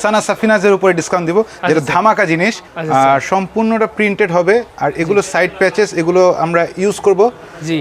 সানা সাফিনাজের উপরে ডিসকাউন্ট দিব। যেটা আচ্ছা। ধামাকা জিনিস। আচ্ছা, আর সম্পূর্ণটা প্রিন্টেড হবে। আর এগুলো সাইড প্যাচেস এগুলো আমরা ইউজ করব।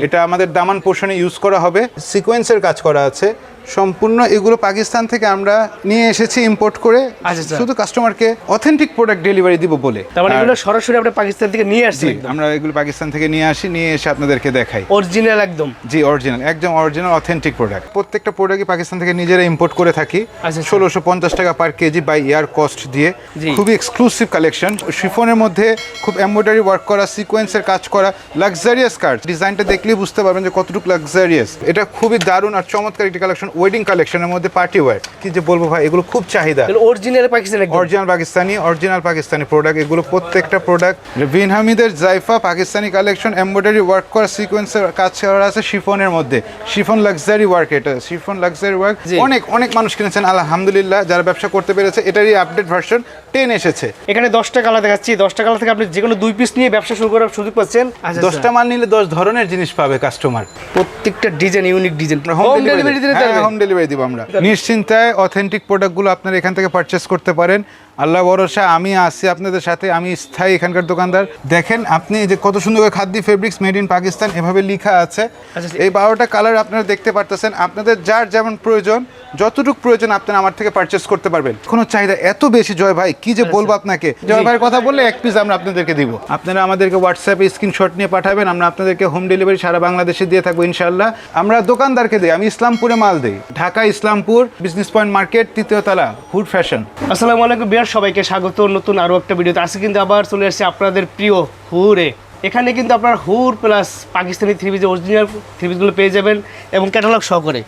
এটা আমাদের দামান পোর্শনে ইউজ করা হবে। সিকোয়েন্সের কাজ করা আছে। সম্পূর্ণ এগুলো পাকিস্তান থেকে আমরা নিয়ে এসেছি ইম্পোর্ট করে। আচ্ছা, আচ্ছা। শুধু কাস্টমারকে অথেন্টিক প্রোডাক্ট ডেলিভারি দিব বলে। মানে এগুলো সরাসরি আপনি পাকিস্তান থেকে নিয়ে আসছি জি আমরা এগুলো পাকিস্তান থেকে নিয়ে আসি নিয়ে এসে আপনাদেরকে দেখাই। অরিজিনাল একদম। জি অরিজিনাল একদম অরিজিনাল অথেন্টিক প্রোডাক্ট প্রত্যেকটা প্রোডাক্টই পাকিস্তান থেকে নিজেরা ইম্পোর্ট করে থাকি। আচ্ছা। ষোলোশো পঞ্চাশ টাকা per KG by air cost দিয়ে। খুবই এক্সক্লুসিভ কালেকশন শিফনের মধ্যে খুব এমব্রয়ডারি ওয়ার্ক করা সিকোয়েন্সের কাজ করা লাক্সারিয়াস কার্ড ডিজাইনটা দেখলেই বুঝতে পারবেন যে কতটুকু লাক্সারিয়াস এটা খুবই দারুণ আর চমৎকার একটি কালেকশন ওয়েডিং কালেকশনের মধ্যে পার্টি ওয়ার কি যে বলব ভাই এগুলো খুব চাহিদা। Original Pakistan original Pakistani original Pakistani product এগুলো প্রত্যেকটা প্রোডাক্ট বিন হামিদের Zaiffa Pakistani collection embroidery work করা সিকোয়েন্সের কাজ করা আছে শিফনের মধ্যে। শিফন লাক্সারি ওয়ার্ক এটা শিফন লাক্সারি ওয়ার্ক অনেক অনেক মানুষ কিনেছেন আলহামদুলিল্লাহ যারা ব্যবসা করতে পেরেছে এটারই আপডেট ভার্সন টেন এসেছে। এখানে দশটা কালার দেখাচ্ছি দশটা কালার থেকে আপনি যে কোনো দুই পিস নিয়ে ব্যবসা শুরু করার সুযোগ পাচ্ছেন। আচ্ছা, দশটা মাল নিলে দশ ধরনের জিনিস পাবে কাস্টমার প্রত্যেকটা design unique design home home delivery দিতে পারবেন হোম ডেলিভারি দিব আমরা। নিশ্চিন্তায় অথেন্টিক প্রোডাক্টগুলো আপনারা এখান থেকে পারচেস করতে পারেন। আল্লাহ ভরসা আমি আসছি আপনাদের সাথে আমি স্থায়ী এখানকার দোকানদার। দেখেন আপনি যে কত সুন্দর করে খাদ্য ফেব্রিক্স মেড ইন পাকিস্তান এভাবে লেখা আছে। আচ্ছা, এই বারোটা কালার আপনারা দেখতে পারতেছেন। আপনাদের যার যেমন প্রয়োজন যতটুকু প্রয়োজন আপনারা আমার থেকে পারচেস করতে পারবেন। কোনো চাহিদা এত বেশি জয় ভাই কি যে বলব আপনাকে? জয় ভাইয়ের কথা বললে এক পিস আমরা আপনাদেরকে দিব। আপনারা আমাদেরকে হোয়াটসঅ্যাপে স্ক্রিনশট নিয়ে পাঠাবেন আমরা আপনাদেরকে হোম ডেলিভারি সারা বাংলাদেশে দিয়ে থাকব ইনশাল্লাহ আমরা দোকানদারকে দিই আমি ইসলামপুরে মাল দিই। Dhaka Islampur business point market তৃতীয় তলা হুড ফ্যাশন আসসালামু আলাইকুম বিয়ার সবাইকে স্বাগত। নতুন আরও একটা ভিডিওতে আজকে কিন্তু আবার চলে আসছে আপনাদের প্রিয় হুরে। এখানে কিন্তু আপনার Hoor plus Pakistani three original three পিসগুলো পেয়ে যাবেন এবং ক্যাটালগ সহকারে।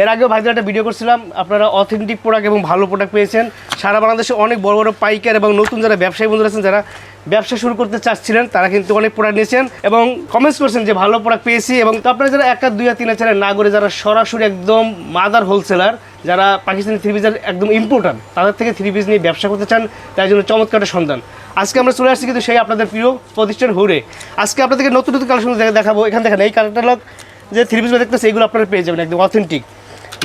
এর আগেও ভাইদের একটা ভিডিও করছিলাম, আপনারা অথেন্টিক প্রোডাক্ট এবং ভালো প্রোডাক্ট পেয়েছেন। সারা বাংলাদেশে অনেক বড় বড় পাইকার এবং নতুন যারা ব্যবসায়ী বন্ধুরা আছেন, যারা ব্যবসা শুরু করতে চাচ্ছিলেন, তারা কিন্তু অনেক প্রোডাক্ট নিয়েছেন এবং কমেন্টস করছেন যে ভালো প্রোডাক্ট পেয়েছি এবং আপনারা যারা এক দুই আর তিন চার না করে যারা সরাসরি একদম মাদার হোলসেলার যারা পাকিস্তানি থ্রি পিসের একদম ইম্পোর্টার তাদের থেকে থ্রি পিস নিয়ে ব্যবসা করতে চান, তাই জন্য চমৎকার সন্ধান। আজকে আমরা চলে আসছি কিন্তু সেই আপনাদের প্রিয় প্রতিষ্ঠান হুরে। আজকে আপনাদেরকে নতুন নতুন কালেকশন দেখাবো। এখান দেখেন এই ক্যাটালগ যে থ্রি পিসগুলো দেখতেছে এইগুলো আপনারা পেয়ে যাবেন, একদম অথেন্টিক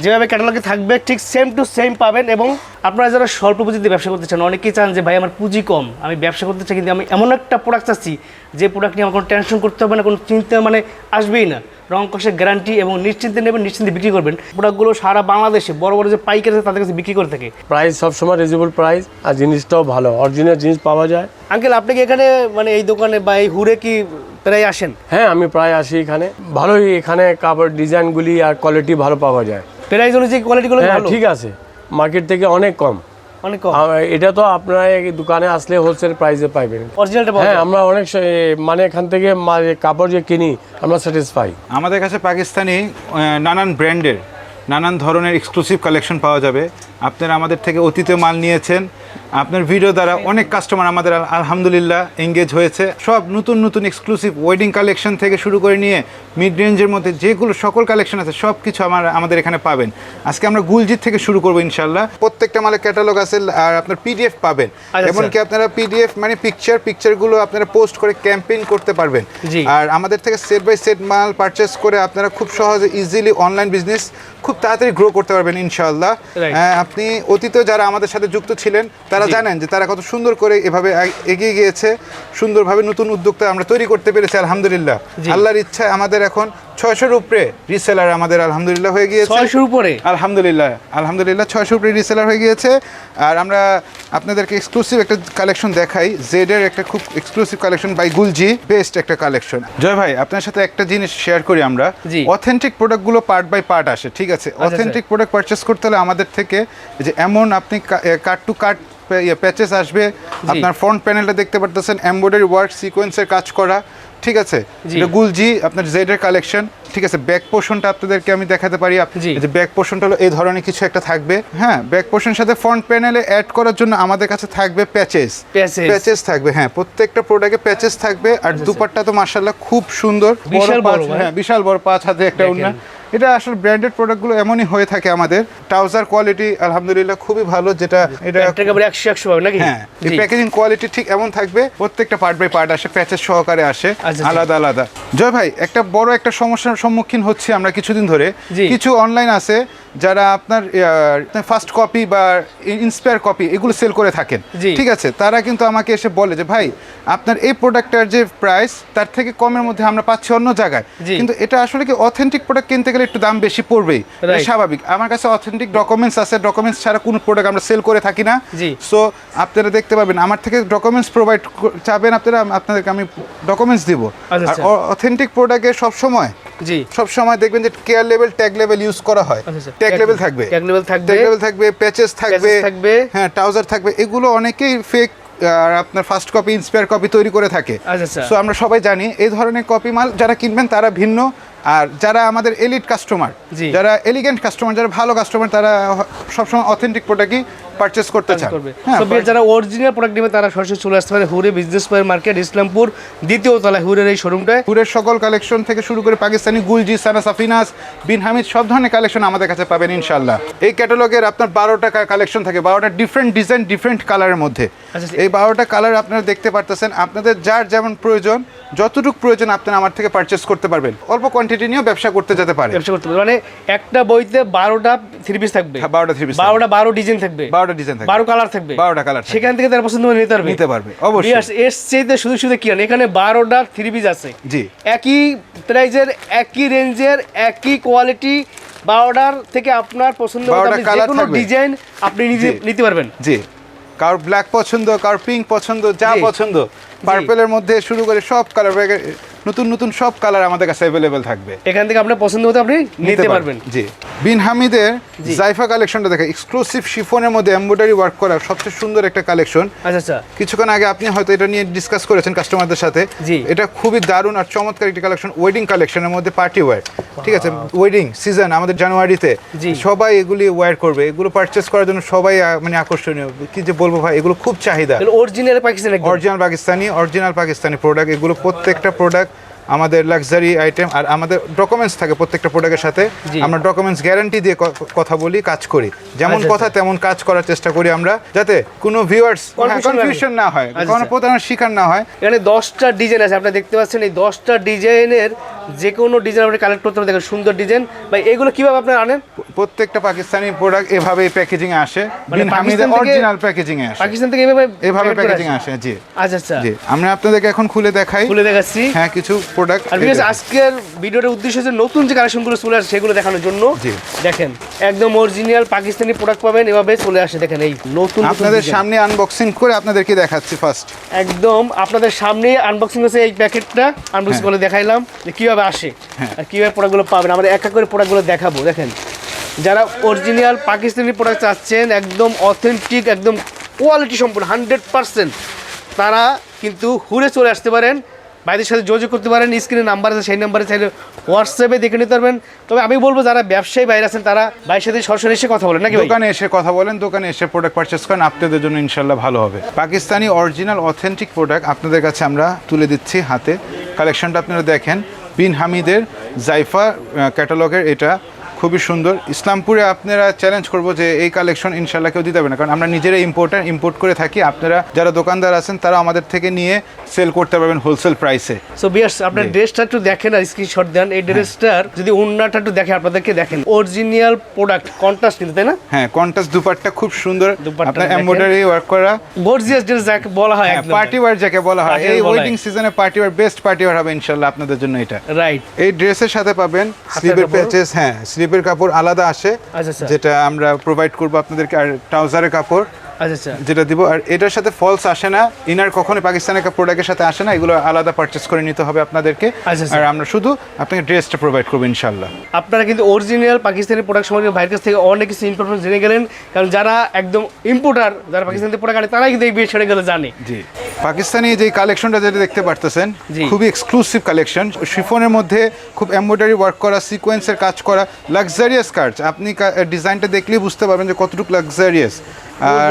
যেভাবে ক্যাটালগে থাকবে ঠিক সেম টু সেম পাবেন এবং আপনারা যারা স্বল্প পুঁজিতে ব্যবসা করতে চান অনেকেই চান যে ভাই আমার পুঁজি কম আমি ব্যবসা করতে চাই কিন্তু আমি এমন একটা প্রোডাক্ট চাচ্ছি যে প্রোডাক্ট নিয়ে আমার কোনো টেনশন করতে হবে না কোনো চিন্তা মানে আসবেই না। রং কষের গ্যারান্টি এবং নিশ্চিন্তে নেবেন নিশ্চিন্তে বিক্রি করবেন। প্রোডাক্টগুলো সারা বাংলাদেশে বড় বড় যে পাইকারি আছে তাদের কাছে বিক্রি করে থাকে। প্রাইস সবসময় রিজনেবল প্রাইস আর জিনিসটাও ভালো অরিজিনাল জিনিস পাওয়া যায়। আঙ্কেল আপনি কি এখানে মানে এই দোকানে বা এই হুরে কি প্রায় আসেন? হ্যাঁ আমি প্রায় আসি এখানে। ভালোই এখানে কাপড় ডিজাইনগুলি আর কোয়ালিটি ভালো পাওয়া যায়। প্রাইস অনুযায়ী কোয়ালিটিগুলো হ্যাঁ ভালো? ঠিক আছে। মার্কেট থেকে অনেক কম। অনেক কম? এটা তো আপনার দোকানে আসলে হোলসেল প্রাইসে পাইবেন। অরিজিনালটা হ্যাঁ আমরা অনেক মানে এখান থেকে মা- কাপড় যে কিনি আমরা স্যাটিসফাই আমাদের কাছে পাকিস্তানি নানান ব্র্যান্ডের নানান ধরনের এক্সক্লুসিভ কালেকশন পাওয়া যাবে। আপনারা আমাদের থেকে অতীতে মাল নিয়েছেন আপনার ভিডিও দ্বারা অনেক কাস্টমার আমাদের আলহামদুলিল্লাহ এঙ্গেজ হয়েছে। সব নতুন নতুন এক্সক্লুসিভ ওয়েডিং কালেকশন থেকে শুরু করে নিয়ে মিড রেঞ্জের মধ্যে যেগুলো সকল কালেকশন আছে সব কিছু আমার আমাদের এখানে পাবেন। আজকে আমরা গুলজিৎ থেকে শুরু করব ইনশাল্লাহ প্রত্যেকটা মালের ক্যাটালগ আছে আর আপনার পিডিএফ পাবেন। আচ্ছা। এমনকি আপনারা পিডিএফ মানে পিকচার পিকচারগুলো আপনারা পোস্ট করে ক্যাম্পেইন করতে পারবেন। আর আমাদের থেকে সেট বাই সেট মাল পারচেস করে আপনারা খুব সহজে ইজিলি অনলাইন বিজনেস খুব তাড়াতাড়ি গ্রো করতে পারবেন ইনশাল্লাহ. হ্যাঁ, আপনি অতীতে যারা আমাদের সাথে যুক্ত ছিলেন তারা জানেন যে তারা কত সুন্দর করে এভাবে এগিয়ে গিয়েছে সুন্দরভাবে নতুন উদ্যোক্তা আমরা তৈরি করতে পেরেছি আলহামদুলিল্লাহ। আল্লাহর ইচ্ছায় আমাদের এখন ছয়শোর উপরে রিসেলার আমাদের আলহামদুলিল্লাহ হয়ে গিয়েছে। ছয়শোর উপরে? আলহামদুলিল্লাহ আলহামদুলিল্লাহ ছয়শো উপরে রিসেলার হয়ে গিয়েছে। আর আমরা আপনাদেরকে এক্সক্লুসিভ একটা কালেকশন দেখাই। জেডের একটা খুব exclusive collection by Guljee best একটা কালেকশন জয় ভাই আপনার সাথে একটা জিনিস শেয়ার করি আমরা। অথেন্টিক প্রোডাক্টগুলো পার্ট বাই পার্ট আসে ঠিক আছে? অথেন্টিক প্রোডাক্ট পারচেস করতে হলে আমাদের থেকে যে এমন আপনি কার্ড টু কার্ড প্যাচেস আসবে। আপনার ফ্রন্ট প্যানেলটা দেখতে পারতেছেন এমব্রয়ডারি ওয়ার্ক সিকোয়েন্সের কাজ করা। ঠিক আছে? এটা গুলজি আপনার জেড এর কালেকশন ঠিক আছে? ব্যাক পোর্শনটা আপনাদেরকে আমি দেখাতে পারি। যে ব্যাক পোর্শনটা হলো এই ধরনের কিছু একটা থাকবে। হ্যাঁ ব্যাক পোর্শনের সাথে ফ্রন্ট প্যানেলে অ্যাড করার জন্য আমাদের কাছে থাকবে প্যাচেস। প্যাচেস থাকবে হ্যাঁ। প্রত্যেকটা প্রোডাক্টে প্যাচেস থাকবে। আর দুপাট্টা তো মার্শাল্লাহ খুব সুন্দর। বড় বিশাল বড় হ্যাঁ বিশাল বড় পাঁচ হাতে একটা দেখেন। এটা আসলে ব্র্যান্ডেড প্রোডাক্টগুলো এমনই হয়ে থাকে আমাদের। ট্রাউজার কোয়ালিটি আলহামদুলিল্লাহ খুবই ভালো যেটা এটা একেবারে একশো একশো পাবে নাকি? হ্যাঁ এই প্যাকেজিং কোয়ালিটি ঠিক এমন থাকবে প্রত্যেকটা পার্ট বাই পার্ট আসে প্যাচের সহকারে আসে আচ্ছা, আলাদা আলাদা। জয় ভাই একটা বড় একটা সমস্যার সম্মুখীন হচ্ছে আমরা কিছুদিন ধরে। কিছু অনলাইন আছে যারা আপনার ফার্স্ট কপি বা ইন্সপায়ার কপি এগুলো সেল করে থাকেন। ঠিক আছে? তারা কিন্তু আমাকে এসে বলে যে ভাই আপনার এই প্রোডাক্টটার যে প্রাইস তার থেকে কমের মধ্যে আমরা পাচ্ছি অন্য জায়গায়। কিন্তু এটা আসলে কি অথেন্টিক প্রোডাক্ট কিনতে গেলে একটু দাম বেশি পড়বেই। স্বাভাবিক। আমার কাছে অথেন্টিক ডকুমেন্টস আছে। ডকুমেন্টস ছাড়া কোনো প্রোডাক্ট আমরা সেল করে থাকি না। সো আপনারা দেখতে পাবেন আমার থেকে ডকুমেন্টস প্রোভাইড চাবেন আপনারা আপনাদেরকে আমি ডকুমেন্টস দিব। আর আচ্ছা। অথেন্টিক প্রোডাক্টে সব সময় জি সব সময় দেখবেন যে care level tag level use করা হয় আচ্ছা, ট্যাগ লেভেল থাকবে ট্যাগ লেভেল থাকবে। ট্যাগ লেভেল থাকবে প্যাচেস থাকবে থাকবে। হ্যাঁ ট্রাউজার থাকবে এগুলো অনেকেই ফেক আর আপনার ফার্স্ট কপি ইন্সপায়ার কপি তৈরি করে থাকে আচ্ছা, আচ্ছা। সো আমরা সবাই জানি এই ধরনের কপি মাল যারা কিনবেন তারা ভিন্ন আর যারা আমাদের এলিট কাস্টমার। যারা এলিগেন্ট কাস্টমার যারা ভালো কাস্টমার তারা সবসময় অথেন্টিক প্রোডাক্টই পারচেস করতে চান। হ্যাঁ যারা অরিজিনাল প্রোডাক্ট নেবে তারা সরাসরি চলে আসতে পারে হুরে বিজনেস পয়েন্ট মার্কেট ইসলামপুর দ্বিতীয় তলায় হুরের এই শোরুমটায় হুরের সকল কালেকশন থেকে শুরু করে পাকিস্তানি গুলজি সানা সাফিনাস বিন হামিদ সব ধরনের কালেকশন আমাদের কাছে পাবেন ইনশাল্লাহ এই ক্যাটালগের আপনার বারোটা কালেকশন থাকে বারোটা ডিফারেন্ট ডিজাইন ডিফারেন্ট কালারের মধ্যে। আচ্ছা, এই বারোটা কালার আপনারা দেখতে পারতেছেন আপনাদের যার যেমন প্রয়োজন যতটুকু প্রয়োজন আপনারা আমার থেকে পারচেস করতে পারবেন। অল্প কোয়ান্টিটি নিয়েও ব্যবসা করতে যেতে পারে। ব্যবসা করতে পারে। মানে একটা বইতে বারোটা থ্রি পিস থাকবে। হ্যাঁ, 12টা three piece বারোটা বারো ডিজাইন থাকবে। বারোটা ডিজাইন থাকে বারো কালার থাকবে। 12টা colour থাকবে। সেখান থেকে তারা পছন্দ নিতে পারবে। নিতে পারবে, অবশ্যই। এর চাইতে শুধু শুধু কি? এখানে বারোটা থ্রি পিস আছে। জি। একই প্রাইজের একই রেঞ্জের একই কোয়ালিটি বারোটার থেকে আপনার পছন্দ মতো 12টা আপনি যে কোনো ডিজাইন আপনি নিতে জি। নিতে পারবেন। জি। কার ব্ল্যাক পছন্দ কার পিঙ্ক পছন্দ যা পছন্দ। পার্পেলের মধ্যে শুরু করে সব কালার নতুন নতুন সব কালার আমাদের কাছে অ্যাভেলেবেল থাকবে। এখান থেকে আপনার পছন্দ মতো আপনি নিতে পারবেন। জি। বিন হামিদের জাইফা কালেকশনটা দেখে এক্সক্লুসিভ শিফনের মধ্যে এমব্রয়ডারি ওয়ার্ক করা সবচেয়ে সুন্দর একটা কালেকশন আচ্ছা আচ্ছা। কিছুক্ষণ আগে আপনি হয়তো এটা নিয়ে ডিসকাস করেছেন কাস্টমারদের সাথে। জি। এটা খুবই দারুণ আর চমৎকার একটি কালেকশন ওয়েডিং কালেকশনের মধ্যে পার্টি ওয়্যার ঠিক আছে? ওয়েডিং সিজন আমাদের জানুয়ারিতে। জি। সবাই এগুলি ওয়্যার করবে। এগুলো পারচেস করার জন্য সবাই মানে আকর্ষণীয়। কি যে বলব ভাই এগুলো খুব চাহিদা। অরিজিনাল পাকিস্তান একদম। Original Pakistani original Pakistani product এগুলো প্রত্যেকটা প্রোডাক্ট আমাদের লাক্সারি আইটেম আর আমাদের ডকুমেন্টস থাকে প্রত্যেকটা প্রোডাক্টের সাথে। আমরা ডকুমেন্টস গ্যারান্টি দিয়ে কথা বলি কাজ করি। যেমন আচ্ছা, কথা তেমন কাজ করার চেষ্টা করি আমরা যাতে কোনো ভিউয়ার্স Confusion কনফিউশন না হয় আচ্ছা, কোনো আচ্ছা। প্রতারণার শিকার না হয়। এখানে দশটা ডিজাইন আছে আপনারা দেখতে পাচ্ছেন এই দশটা ডিজাইনের যে কোনো ডিজাইন আপনি কালেক্ট করতে পারেন। দেখেন সুন্দর ডিজাইন বা এগুলো কীভাবে আপনারা আনেন? প্রত্যেকটা পাকিস্তানি প্রোডাক্ট এভাবে প্যাকেজিং এ আসে। মানে অরিজিনাল প্যাকেজিং এ আসে। পাকিস্তান থেকে এভাবে এভাবে প্যাকেজিং আসে? জি। আচ্ছা আচ্ছা। জি আমরা আপনাদেরকে এখন খুলে দেখাই। খুলে দেখাচ্ছি। হ্যাঁ কিছু প্রোডাক্ট আর বিকজ আজকের ভিডিওটার উদ্দেশ্য হচ্ছে নতুন যে কালেকশনগুলো চলে আসে সেগুলো দেখানোর জন্য। জি। দেখেন একদম অরিজিনাল পাকিস্তানি প্রোডাক্ট পাবেন এভাবে চলে আসে। দেখেন এই নতুন আপনাদের সামনে আনবক্সিং করে আপনাদেরকে দেখাচ্ছি ফার্স্ট একদম আপনাদের সামনে আনবক্সিং হচ্ছে এই প্যাকেটটা আনবক্সিং করে দেখাইলাম যে কীভাবে আসে? হ্যাঁ। আর কীভাবে প্রোডাক্টগুলো পাবেন? আমরা এক এক করে প্রোডাক্টগুলো দেখাবো দেখেন। যারা অরিজিনাল পাকিস্তানি প্রোডাক্ট চাচ্ছেন একদম অথেন্টিক একদম কোয়ালিটি সম্পূর্ণ হান্ড্রেড পার্সেন্ট তারা কিন্তু হুড়ে চলে আসতে পারেন বাইরের সাথে যোগাযোগ করতে পারেন স্ক্রিনে নাম্বার আছে সেই নাম্বারে চাইলে হোয়াটসঅ্যাপে দেখে নিতে পারবেন। তবে আমি বলব যারা ব্যবসায়ী বাইরে আছেন তারা বাইরের সাথে সরাসরি এসে কথা বলেন নাকি দোকানে এসে কথা বলেন দোকানে এসে প্রোডাক্ট পারচেস করেন আপনাদের জন্য ইনশাল্লাহ ভালো হবে। পাকিস্তানি অরিজিনাল অথেন্টিক প্রোডাক্ট আপনাদের কাছে আমরা তুলে দিচ্ছি হাতে। কালেকশনটা আপনারা দেখেন। বিন হামিদের জাইফা ক্যাটালগের এটা খুবই সুন্দর। ইসলামপুরে আপনারা চ্যালেঞ্জ করব যে এই কালেকশন ইনশাল্লাহ কেউ দিতে হবে না। কারণ আমরা নিজেরাই ইম্পোর্টার ইম্পোর্ট করে থাকি। আপনারা যারা দোকানদার আছেন তারা আমাদের থেকে নিয়ে সেল করতে পারবেন হোলসেল প্রাইসে সো বিয়ার্স আপনার ড্রেসটা একটু দেখেন আর স্ক্রিনশট দেন। এই ড্রেসটার যদি উন্নাটা একটু দেখে আপনাদেরকে দেখেন। অরিজিনাল প্রোডাক্ট কন্ট্রাস্ট কিন্তু তাই না? হ্যাঁ কন্টাস দুপাট্টা খুব সুন্দর। আপনার। এমব্রয়ডারি ওয়ার্ক করা। গর্জিয়াস ড্রেস যাকে বলা হয় পার্টি ওয়ার যাকে বলা হয়। এই ওয়েডিং সিজনে party wear best party wear হবে ইনশাল্লাহ আপনাদের জন্য এটা। রাইট এই ড্রেসের সাথে পাবেন কাপড়? প্যাচেস হ্যাঁ স্লিপের কাপড় আলাদা আসে আচ্ছা, আচ্ছা। যেটা আমরা প্রোভাইড করব আপনাদেরকে আর ট্রাউজারের কাপড় যেটা দিব আর এটার সাথে ফলস আসে না। ইনার কখনো পাকিস্তানের প্রোডাক্টের সাথে আসে না। এগুলো আলাদা পারচেস করে নিতে হবে আপনাদেরকে। আচ্ছা, আচ্ছা। আর আমরা শুধু আপনাকে ড্রেসটা প্রোভাইড করব ইনশাল্লাহ আপনারা কিন্তু অরিজিনাল পাকিস্তানি প্রোডাক্ট সম্পর্কে ভাইয়ের কাছ থেকে অনেক কিছু ইনফরমেশন জেনে গেলেন। কারণ যারা একদম ইম্পোর্টার যারা পাকিস্তান থেকে প্রোডাক্ট আনে তারাই বিয়ে ছেড়ে গেলে জানে। জি। পাকিস্তানি যে কালেকশনটা যেটা দেখতে পারতেছেন। খুবই এক্সক্লুসিভ কালেকশন শিফনের মধ্যে খুব এমব্রয়ডারি ওয়ার্ক করা সিকোয়েন্সের কাজ করা লাক্সারিয়াস কাজ আপনি ডিজাইনটা দেখলেই বুঝতে পারবেন যে কতটুকু লাক্সারিয়াস আর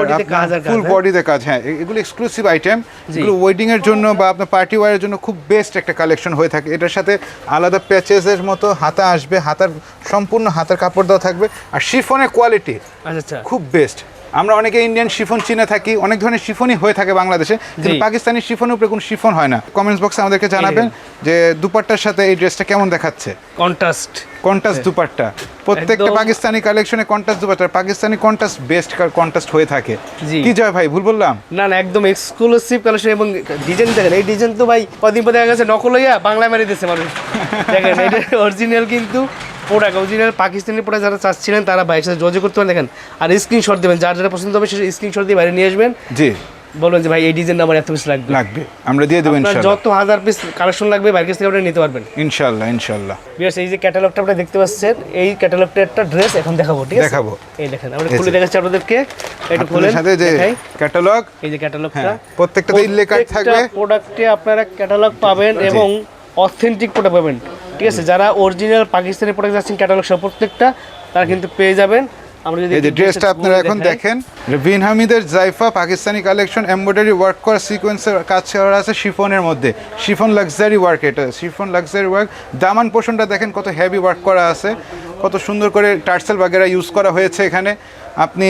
ফুল হ্যাঁ? বডিতে কাজ হ্যাঁ এগুলো এক্সক্লুসিভ আইটেম এগুলো ওয়েডিং এর জন্য বা আপনার পার্টি ওয়ারের জন্য খুব বেস্ট একটা কালেকশন হয়ে থাকে। এটার সাথে আলাদা প্যাচেসের মতো হাতা আসবে হাতার সম্পূর্ণ হাতার কাপড় দেওয়া থাকবে। আর শিফনের কোয়ালিটি আচ্ছা আচ্ছা। খুব বেস্ট আমরা অনেকে ইন্ডিয়ান শিফন চিনে থাকি অনেক ধরনের শিফনই হয়ে থাকে বাংলাদেশে। কিন্তু পাকিস্তানি শিফনের উপরে কোনো শিফন হয় না। কমেন্টস বক্সে আমাদেরকে জানাবেন। যে দুপাট্টার সাথে এই ড্রেসটা কেমন দেখাচ্ছে? Contrast contrast dupatta. প্রত্যেকটা পাকিস্তানি কালেকশনে contrast dupatta Pakistani contrast best contrast হয়ে থাকে। জি। কি জয় ভাই ভুল বললাম? না না একদম এক্সক্লুসিভ কালেকশন এবং ডিজাইন দেখেন এই ডিজাইন তো ভাই কদিন পর দেখা গেছে নকল হইয়া বাংলায় মেরে দিচ্ছে মানুষ। দেখেন এটা অরিজিনাল কিন্তু প্রোডাক্ট অরিজিনাল পাকিস্তানি প্রোডাক্ট যারা চাচ্ছিলেন তারা বাইরের সাথে যোগাযোগ করতে পারেন। দেখেন আর স্ক্রিনশট দেবেন যার যারা পছন্দ হবে সে স্ক্রিনশট দিয়ে বাইরে নিয়ে আসবেন। জি। বলবেন যে ভাই এই ডিজাইন আমার এত পিস লাগবে। লাগবে। আমরা দিয়ে দেবো আপনার ইনশাল্লাহ। যত হাজার পিস কালেকশন লাগবে বাইরের কাছ থেকে আপনি নিতে পারবেন। ইনশাল্লাহ ইনশাল্লাহ। বিকজ এই যে ক্যাটালগটা আপনি দেখতে পাচ্ছেন এই ক্যাটালগটা একটা ড্রেস এখন দেখাবো ঠিক আছে? দেখাবো। এই দেখেন আমরা খুলে দেখাচ্ছি আপনাদেরকে। একটু আপনাদের খুলেন সাথে যে ক্যাটালগ এই যে ক্যাটালগটা প্রত্যেকটাতে উল্লেখ card থাকবে। প্রোডাক্টে আপনারা ক্যাটালগ পাবেন এবং অথেন্টিক প্রোডাক্ট পাবেন ঠিক আছে? যারা অরিজিনাল পাকিস্তানি প্রোডাক্ট যাচ্ছেন ক্যাটালগ সব প্রত্যেকটা তারা কিন্তু পেয়ে যাবেন। এই যে ড্রেসটা আপনারা এখন দেখেন বিন হামিদের Zaiffa Pakistani collection embroidery work করা সিকোয়েন্সের কাজ করা আছে শিফনের মধ্যে। শিফন লাক্সারি ওয়ার্ক এটা শিফন লাক্সারি ওয়ার্ক দামান পোষণটা দেখেন কত হেভি ওয়ার্ক করা আছে কত সুন্দর করে টার্সেল বাগেরা ইউজ করা হয়েছে এখানে। আপনি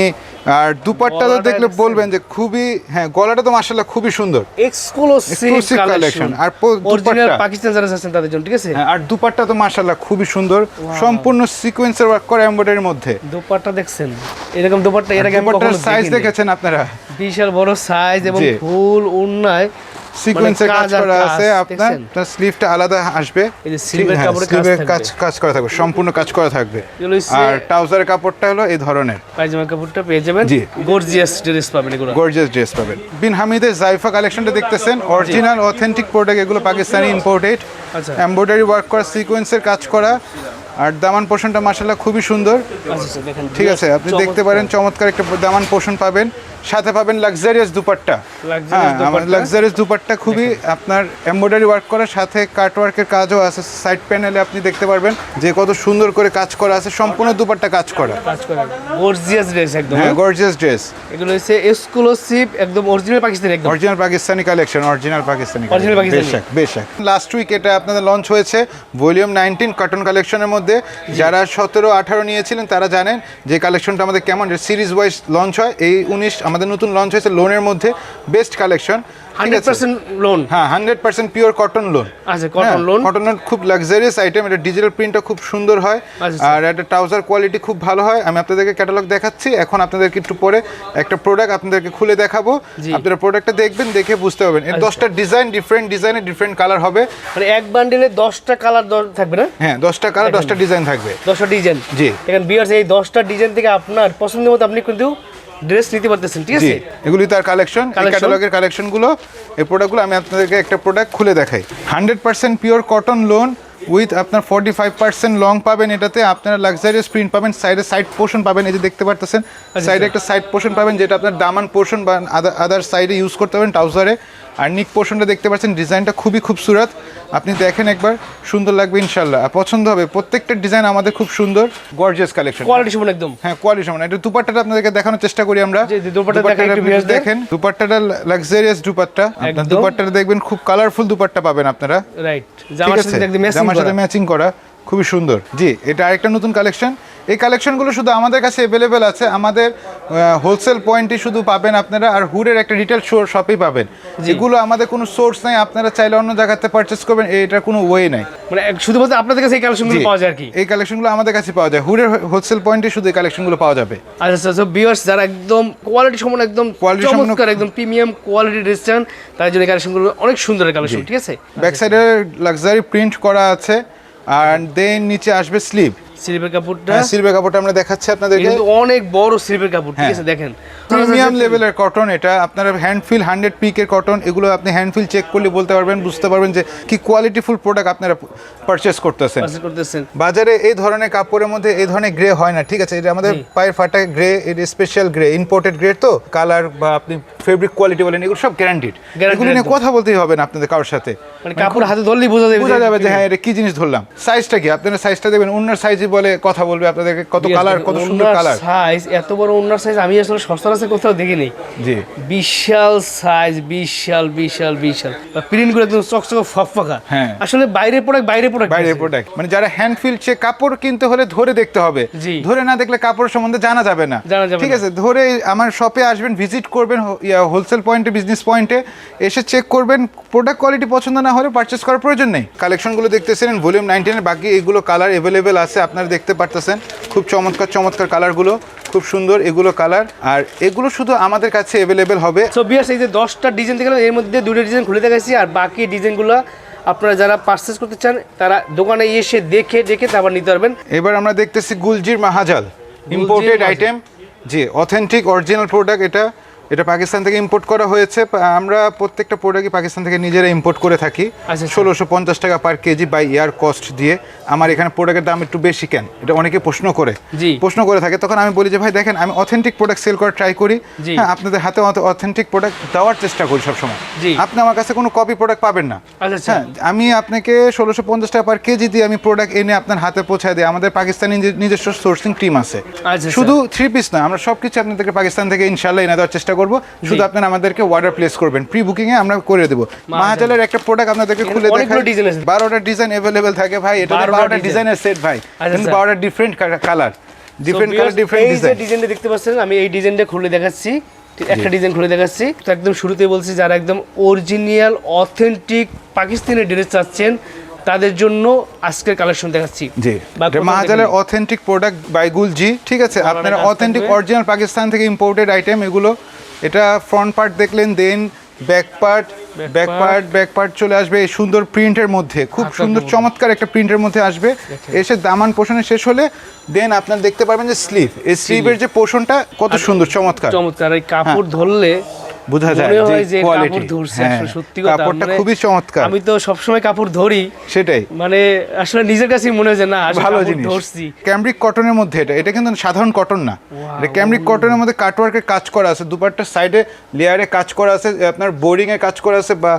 আর দুপাট্টা তো গলাটা দেখলে বলবেন যে খুবই হ্যাঁ গলাটা তো মার্শাল্লাহ খুবই সুন্দর। এক্সক্লুসিভ কালেকশন আর অরিজিনাল। পাকিস্তান যারা আছেন তাদের জন্য ঠিক আছে? হ্যাঁ, আর দুপাট্টা তো মার্শাল্লাহ খুবই সুন্দর। সম্পূর্ণ সিকোয়েন্সের ওয়ার্ক করা এমব্রয়ডারির মধ্যে। দুপাট্টা দেখছেন? এরকম দুপাট্টা এর আগে আমি কখনো সাইজ দেখেছেন আপনারা। বিশাল বড় সাইজ এবং। ফুল উন্নয়। সিকোয়েন্সের কাজ কাজ করা আছে আপনার? তার স্লিভটা আলাদা আসবে। এই যে silver হ্যাঁ, কাজ কাজ করা থাকবে সম্পূর্ণ কাজ করা থাকবে। আর ট্রাউজারের কাপড়টা হলো এই ধরনের। পায়জামা কাপড়টা পেয়ে যাবেন। জি। গর্জিয়াস ড্রেস পাবেন এগুলো। গর্জিয়াস ড্রেস পাবেন। বিন হামিদের জাইফা কালেকশনটা দেখতেছেন। অরিজিনাল অথেন্টিক প্রোডাক্ট এগুলো পাকিস্তানি ইম্পোর্টেড। এমব্রয়ডারি ওয়ার্ক করা সিকোয়েন্সের কাজ করা। আর দামান পোষণটা মাসাল্লাহ খুবই সুন্দর। ঠিক আছে আপনি দেখতে পারেন চমৎকার একটা দামান পোষণ পাবেন। সাথে পাবেন লাক্সারিয়াস দুপাট্টা। হ্যাঁ আমার। লাক্সারিয়াস দুপাট্টা খুবই আপনার এমব্রয়ডারি ওয়ার্ক করা সাথে কাট ওয়ার্কের কাজও আছে সাইড প্যানেলে আপনি দেখতে পারবেন যে কত সুন্দর করে কাজ করা আছে সম্পূর্ণ দুপাট্টা কাজ করা। কাজ গর্জিয়াস ড্রেস একদম হ্যাঁ গর্জিয়াস ড্রেস এগুলো হচ্ছে এক্সক্লুসিভ একদম অরিজিনাল পাকিস্তানি একদম। Original Pakistani collection original Pakistani Original Pakistani. বেশক বেশক লাস্ট উইক এটা আপনাদের লঞ্চ হয়েছে ভলিউম নাইনটিন কটন কালেকশনের মধ্যে যারা সতেরো, আঠারো নিয়েছিলেন, তারা জানেন যে কালেকশনটা আমাদের কেমন সিরিজ ওয়াইজ লঞ্চ হয়। এই উনিশ, আমাদের নতুন লঞ্চ হয়েছে লোনের মধ্যে। বেস্ট কালেকশন লোন হ্যাঁ hundred percent pure cotton lawn আচ্ছা কটন লোন কটনের খুব লাক্সারিয়াস আইটেম এটা ডিজিটাল প্রিন্টটা খুব সুন্দর হয়। আচ্ছা, আর একটা ট্রাউজার কোয়ালিটি খুব ভালো হয়। আমি আপনাদেরকে ক্যাটালগ দেখাচ্ছি। এখন আপনাদেরকে একটু পরে একটা প্রোডাক্ট আপনাদেরকে খুলে দেখাবো। আপনারা প্রোডাক্টটা দেখবেন দেখে বুঝতে পারবেন। এর দশটা ডিজাইন ডিফারেন্ট ডিজাইনে ডিফারেন্ট কালার হবে। মানে এক বান্ডিলে দশটা কালার থাকবে না? হ্যাঁ দশটা কালার দশটা ডিজাইন থাকবে। দশটা ডিজাইন জি। এখন বিয়ার্স এই ডিজাইন থেকে আপনার পছন্দের মতো আপনি কিন্তু ড্রেস নিতে পারতেছেন ঠিক আছে? এগুলি তার কালেকশন? ক্যাটালগের কালেকশনগুলো এই প্রোডাক্টগুলো আমি আপনাদেরকে একটা প্রোডাক্ট খুলে দেখাই। Hundred percent pure cotton lawn with আপনার ফর্টি ফাইভ পার্সেন্ট লং পাবেন এটাতে আপনারা লাক্সারিয়াস প্রিন্ট পাবেন সাইডে সাইড পোর্শন পাবেন এই যে দেখতে পারতেছেন? সাইডে একটা সাইড পোর্শন পাবেন যেটা আপনার দামান পোর্শন বা আদার সাইডে ইউজ করতে পারেন ট্রাউজারে আর নিক পোর্শনটা দেখতে পাচ্ছেন ডিজাইনটা খুবই খুবসুরত। আপনি দেখেন একবার সুন্দর লাগবে ইনশাল্লাহ আর পছন্দ হবে প্রত্যেকটা ডিজাইন আমাদের খুব সুন্দর গর্জিয়াস কালেকশন কোয়ালিটি সমান একদম। হ্যাঁ কোয়ালিটি সমান এটা দুপাট্টাটা আপনাদেরকে দেখানোর চেষ্টা করি আমরা। দেখেন দুপাট্টাটা লাক্সারিয়াস দুপাট্টা। দুপাট্টাটা দেখবেন খুব কালারফুল দুপাট্টা পাবেন আপনারা। রাইট জামার সাথে একদম জামার সাথে ম্যাচিং করা খুবই সুন্দর। জি এটা আরেকটা নতুন কালেকশন এই কালেকশনগুলো শুধু আমাদের কাছে অ্যাভেলেবেল আছে। আমাদের হোলসেল পয়েন্টই শুধু পাবেন আপনারা আর হুডের একটা রিটেল শোর শপেই পাবেন। যেগুলো আমাদের কোনো সোর্স নাই আপনারা চাইলে অন্য জায়গাতে পারচেস করবেন এটার কোনো ওয়ে নাই। মানে শুধুমাত্র আপনাদের কাছে এই কালেকশনগুলো পাওয়া যায় আর কি? এই কালেকশনগুলো আমাদের কাছে পাওয়া যায়। হুডের হোলসেল পয়েন্টে শুধু এই কালেকশনগুলো পাওয়া যাবে। আচ্ছা আচ্ছা বিয়ার্স যারা একদম কোয়ালিটি সমান একদম সম্পন্ন- চমৎকার একদম প্রিমিয়াম কোয়ালিটি ড্রেস চান তার জন্য কালেকশনগুলো অনেক সুন্দর কালেকশন ঠিক আছে? ব্যাক সাইডে লাক্সারি প্রিন্ট করা আছে আর দেন নিচে আসবে স্লিভ সিলিপের কাপড়টা? স্লিভের কাপড়টা আমরা দেখাচ্ছি আপনাদেরকে। কিন্তু অনেক বড় কাপড় ঠিক হ্যাঁ। আছে দেখেন। প্রিমিয়াম লেভেলের কটন এটা আপনারা হ্যান্ড ফিল হান্ড্রেড পিকের কটন এগুলো আপনি হ্যান্ড ফিল চেক করলে বলতে পারবেন বুঝতে পারবেন যে কি কোয়ালিটিফুল প্রোডাক্ট আপনারা পারচেস করতেছেন। বাজারে এই ধরনের কাপড়ের মধ্যে এই ধরনের গ্রে হয় না ঠিক আছে? এটা আমাদের পায়ের ফাটা গ্রে এটা স্পেশাল গ্রে ইম্পোর্টেড গ্রে তো কালার বা আপনি ফেব্রিক কোয়ালিটি বলেন এগুলো সব গ্যারান্টিড এগুলো নিয়ে কথা বলতেই হবে না আপনাদের কারোর সাথে। মানে কাপড় হাতে ধরলেই বোঝা যাবে বোঝা যাবে যে হ্যাঁ এটা কি জিনিস ধরলাম। সাইজটা কি? আপনারা সাইজটা দেবেন অন্যার সাইজই বলে কথা বলবে আপনাদেরকে কত কালার কত সুন্দর কালার সাইজ এত বড় ওনার সাইজ আমি আসলে সচরাচর কোথাও দেখিনি। জি। বিশাল সাইজ বিশাল বিশাল বিশাল। প্রিন্টগুলো একদম চকচকে ফকফকা হ্যাঁ। আসলে বাইরের প্রোডাক্ট বাইরের প্রোডাক্ট বাইরের প্রোডাক্ট মানে যারা হ্যান্ড ফিল সে কাপড় কিনতে হলে ধরে দেখতে হবে। জি। ধরে না দেখলে কাপড় সম্বন্ধে জানা যাবে না। জানা যাবে ঠিক আছে ধরে আমার শপে আসবেন ভিজিট করবেন হোলসেল পয়েন্টে বিজনেস পয়েন্টে এসে চেক করবেন প্রোডাক্ট কোয়ালিটি পছন্দ না হলে পারচেস করার প্রয়োজন নেই। কালেকশনগুলো দেখতেছিলেন ভলিউম নাইনটিনের বাকি এগুলো কালার অ্যাভেলেবেল আছে আপনারা দেখতে পারতেছেন খুব চমৎকার চমৎকার কালারগুলো খুব সুন্দর এগুলো কালার। আর এগুলো শুধু আমাদের কাছে অ্যাভেলেবেল হবে। সো বিয়ার্স এই যে দশটা ডিজাইন দেখলাম এর মধ্যে দুটো ডিজাইন খুলে দেখাচ্ছি আর বাকি ডিজাইনগুলো আপনারা যারা পারচেস করতে চান তারা দোকানে এসে দেখে দেখে তারপর নিতে পারবেন। এবার আমরা দেখতেছি গুলজির মাহাজাল ইম্পোর্টেড আইটেম জি অথেন্টিক অরিজিনাল প্রোডাক্ট এটা। এটা পাকিস্তান থেকে ইম্পোর্ট করা হয়েছে। আমরা প্রত্যেকটা প্রোডাক্টই পাকিস্তান থেকে নিজেরা ইম্পোর্ট করে থাকি। আচ্ছা। ষোলোশো পঞ্চাশ টাকা per KG by air cost দিয়ে। আমার এখানে প্রোডাক্টের দাম একটু বেশি কেন? এটা অনেকে প্রশ্ন করে। প্রশ্ন করে থাকে তখন আমি বলি যে ভাই দেখেন আমি অথেন্টিক প্রোডাক্ট সেল করার ট্রাই করি। হ্যাঁ আপনাদের হাতে অথেন্টিক প্রোডাক্ট দেওয়ার চেষ্টা করি সবসময়। আপনি আমার কাছে কোনো কপি প্রোডাক্ট পাবেন না। আচ্ছা আচ্ছা। হ্যাঁ আমি আপনাকে ষোলোশো পঞ্চাশ টাকা পার কেজি দিয়ে আমি প্রোডাক্ট এনে আপনার হাতে পৌঁছায় দিই। আমাদের পাকিস্তানি নিজে- নিজস্ব সোর্সিং টিম আছে। আচ্ছা, শুধু থ্রি পিস না আমরা সব কিছু আপনাদেরকে পাকিস্তান থেকে ইনশাল্লাহ এনে দেওয়ার চেষ্টা করব শুধু আপনারা আমাদেরকে অর্ডার প্লেস করবেন। প্রি বুকিং এ আমরা করে দেবো। মাহাজালের একটা প্রোডাক্ট আপনাদেরকে খুলে দেখাই। বারোটা ডিজাইন অ্যাভেলেবেল থাকে ভাই। এটা 12টা বারোটা ডিজাইনের সেট ভাই। আচ্ছা, কিন্তু আচ্ছা। বারোটা different colour different colour viewers, different এই ডিজাইনটা দেখতে পাচ্ছেন আমি এই ডিজাইনটা খুলে দেখাচ্ছি। একটা ডিজাইন খুলে দেখাচ্ছি। তো একদম শুরুতে বলছি যারা একদম অরিজিনাল অথেন্টিক পাকিস্তানি ড্রেস চাচ্ছেন তাদের জন্য আজকের কালেকশন দেখাচ্ছি। জি। মাহাজালের অথেন্টিক প্রোডাক্ট বাই গুলজি ঠিক আছে? আপনারা অথেন্টিক অরিজিনাল পাকিস্তান থেকে ইম্পোর্টেড আইটেম এগুলো এটা ফ্রন্ট পার্ট দেখলেন then back part back part back part চলে আসবে এই সুন্দর প্রিন্টের মধ্যে। খুব সুন্দর চমৎকার একটা প্রিন্টের মধ্যে আসবে। এসে দামান পোষণে শেষ হলে দেন আপনারা দেখতে পারবেন যে স্লিভ এই স্লিভের যে পোষণটা কত সুন্দর চমৎকার। চমৎকার। এই কাপড় ধরলে বোঝা যায় যে কোয়ালিটি কাপড় ধরছে হ্যাঁ আসলে সত্যি কথা কাপড়টা মানে খুবই চমৎকার। আমি তো কাপড় ধরি। সেটাই। মানে আসলে নিজের কাছেই মনে হয় যে না ভালো জিনিস। ক্যামব্রিক কটনের মধ্যে এটা এটা কিন্তু সাধারণ কটন না। এটা ক্যামব্রিক কটনের মধ্যে কাটওয়ার্কের কাজ করা আছে দুপাট্টার সাইডে লেয়ারে কাজ করা আছে আপনার বোর্ডিং এ কাজ করা আছে বা